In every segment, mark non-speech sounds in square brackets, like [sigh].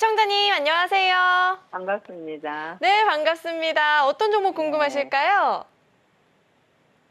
시청자님 안녕하세요. 반갑습니다. 네, 반갑습니다. 어떤 종목 궁금하실까요?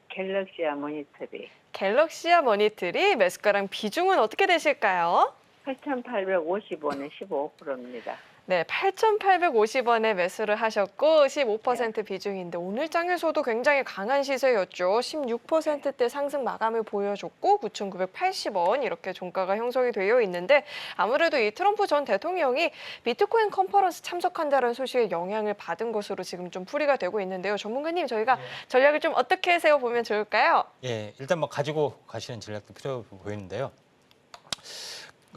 갤럭시아 모니터리 갤럭시아 머니트리 매수가랑 비중은 어떻게 되실까요? 8,850원에 15%입니다. 네, 8,850원에 매수를 하셨고 15% 비중인데 오늘 장에서도 굉장히 강한 시세였죠. 16%대 상승 마감을 보여줬고 9,980원 이렇게 종가가 형성이 되어 있는데 아무래도 이 트럼프 전 대통령이 비트코인 컨퍼런스 참석한다는 소식에 영향을 받은 것으로 지금 좀 풀이가 되고 있는데요. 전문가님 저희가 전략을 좀 어떻게 세워보면 좋을까요? 예, 일단 뭐 가지고 가시는 전략도 필요 보이는데요.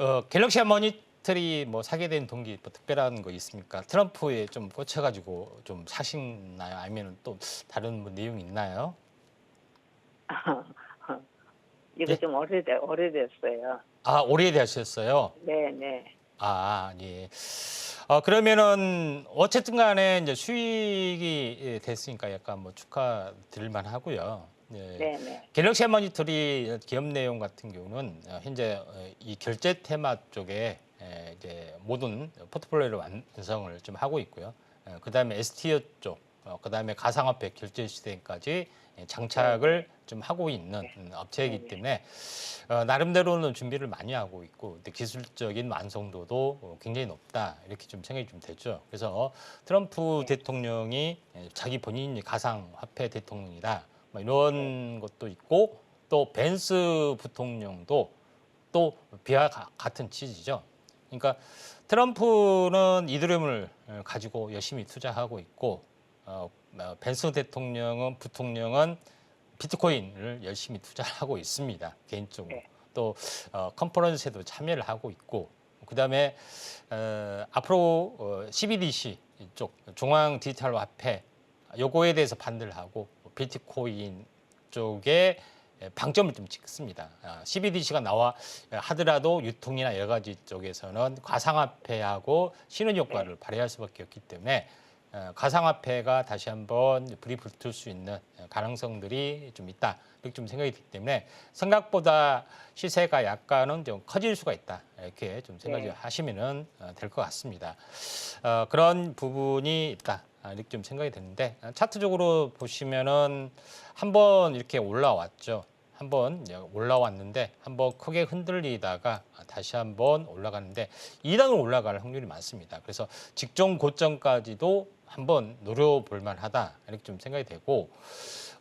어, 갤럭시 모니터리 뭐 사게 된 동기 뭐 특별한 거 있습니까? 트럼프에 좀 꽂혀가지고 좀 사시나요? 아니면 또 다른 뭐 내용 있나요? [laughs] 이거 예? 좀 오래돼 오래됐어요. 아, 오래되셨어요. 네, 네. 아, 예. 어, 그러면은 어쨌든 간에 이제 수익이 예, 됐으니까 약간 뭐 축하드릴만 하고요. 예. 네, 네. 갤럭시 모니터리 기업 내용 같은 경우는 어, 현재 어, 이 결제 테마 쪽에 에, 이제 모든 포트폴리오를 완성을 좀 하고 있고요. 어, 그다음에 STO 쪽, 어, 그다음에 가상화폐 결제 시스템까지 예, 장착을 좀 하고 있는 음, 업체이기 네, 네. 때문에 어, 나름대로는 준비를 많이 하고 있고 기술적인 완성도도 어, 굉장히 높다 이렇게 좀 생각이 좀 되죠. 그래서 트럼프 네. 대통령이 예, 자기 본인이 가상화폐 대통령이다 뭐 이런 것도 있고 또 벤스 부통령도 또 가- 같은 취지죠. 그러니까 트럼프는 이드리움을 어, 가지고 열심히 투자하고 있고 어, 어, 벤스 대통령은 부통령은 비트코인을 열심히 투자하고 있습니다 개인적으로 네. 또 어, 컨퍼런스에도 참여를 하고 있고 그다음에 어, 앞으로 어, CBDC 쪽 중앙 디지털 화폐 요거에 대해서 반대를 하고 비트코인 쪽에 방점을 좀 찍습니다. 아, CBDC가 나와 하더라도 유통이나 여러 가지 쪽에서는 가상화폐하고 신원 효과를 발휘할 수밖에 없기 때문에 어, 가상화폐가 다시 한번 불이 붙을 수 있는 가능성들이 좀 있다 이렇게 좀 생각이 들기 때문에 생각보다 시세가 약간은 좀 커질 수가 있다 이렇게 좀 생각을 네. 하시면은 될것 같습니다. 어, 그런 부분이 있다. 아, 이렇게 좀 생각이 드는데 아, 차트적으로 보시면은 한번 이렇게 올라왔죠. 한번 올라왔는데 한번 크게 흔들리다가 다시 한번 올라가는데 2단으로 올라갈 확률이 많습니다. 그래서 직전 고점까지도 한번 노려볼 만하다 이렇게 좀 생각이 되고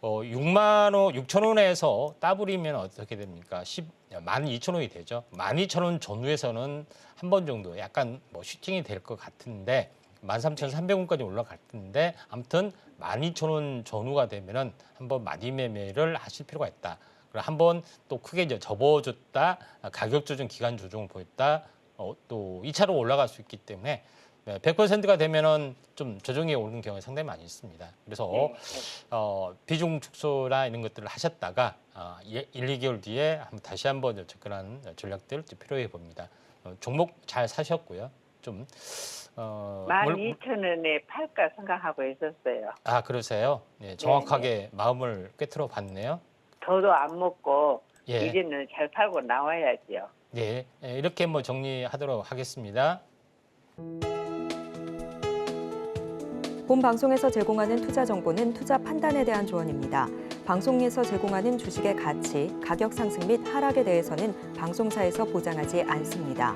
어, 6만 원, 6천 원에서 따블이면 어떻게 됩니까? 10, 12,000원이 되죠. 12,000원 전후에서는 한 번 정도 약간 뭐 슈팅이 될 것 같은데 13,300원까지 올라갈 텐데 아무튼 12,000원 전후가 되면은 한번 마디 매매를 하실 필요가 있다. 그리고 한번 또 크게 이제 접어줬다 가격 조정 기간 조정을 보였다 어, 또 2차로 올라갈 수 있기 때문에 100%가 되면은 좀 조정이 오는 경우가 상당히 많이 있습니다. 그래서 네. 어, 비중 축소나 이런 것들을 하셨다가 어, 1, 2개월 뒤에 한번 다시 한번 접근하는 전략들 좀 필요해 봅니다. 어, 종목 잘 사셨고요. 좀 어, 물- 12,000원에 팔까 생각하고 있었어요. 아 그러세요? 예, 정확하게 마음을 꿰뚫어 봤네요. 더도 안 먹고 예, 이제는 잘 팔고 나와야지요. 예, 예, 이렇게 뭐 정리하도록 하겠습니다. 본 방송에서 제공하는 투자 정보는 투자 판단에 대한 조언입니다. 방송에서 제공하는 주식의 가치, 가격 상승 및 하락에 대해서는 방송사에서 보장하지 않습니다.